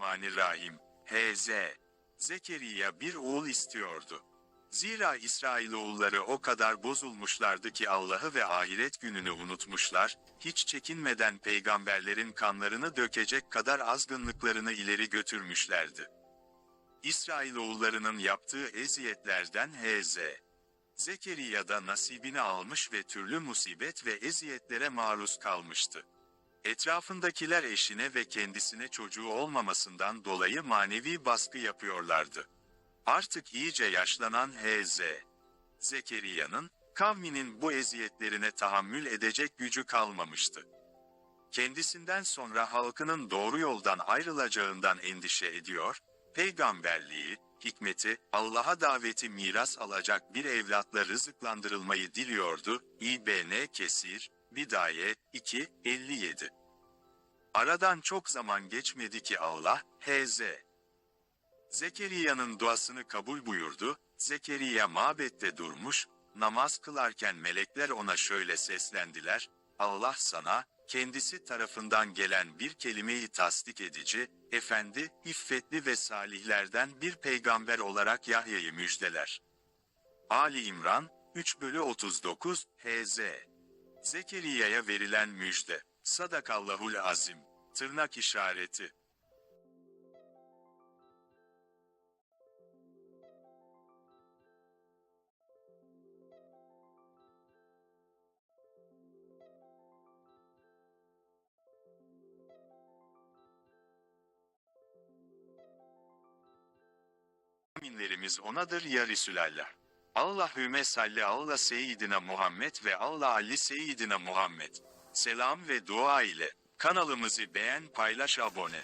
Bismillahirrahmanirrahim. H.Z. Zekeriya bir oğul istiyordu. Zira İsrailoğulları o kadar bozulmuşlardı ki Allah'ı ve ahiret gününü unutmuşlar, hiç çekinmeden peygamberlerin kanlarını dökecek kadar azgınlıklarını ileri götürmüşlerdi. İsrailoğullarının yaptığı eziyetlerden H.Z. Zekeriya da nasibini almış ve türlü musibet ve eziyetlere maruz kalmıştı. Etrafındakiler eşine ve kendisine çocuğu olmamasından dolayı manevi baskı yapıyorlardı. Artık iyice yaşlanan H.Z. Zekeriya'nın, kavminin bu eziyetlerine tahammül edecek gücü kalmamıştı. Kendisinden sonra halkının doğru yoldan ayrılacağından endişe ediyor, peygamberliği, hikmeti, Allah'a daveti miras alacak bir evlatla rızıklandırılmayı diliyordu. İbn Kesir, Bidaye 2, 57 Aradan çok zaman geçmedi ki Allah, H.Z. Zekeriya'nın duasını kabul buyurdu, Zekeriya mabette durmuş, namaz kılarken melekler ona şöyle seslendiler, Allah sana, kendisi tarafından gelen bir kelimeyi tasdik edici, efendi, iffetli ve salihlerden bir peygamber olarak Yahya'yı müjdeler. Ali İmran, 3 bölü 39, H.Z. Zekeriya'ya verilen müjde, Sadakallahul azim, tırnak işareti. Aminlerimiz onadır ya Resulallah. Allahümme salli Allah seyyidina Muhammed ve Allah Ali seyyidina Muhammed. Selam ve dua ile kanalımızı beğen paylaş abone.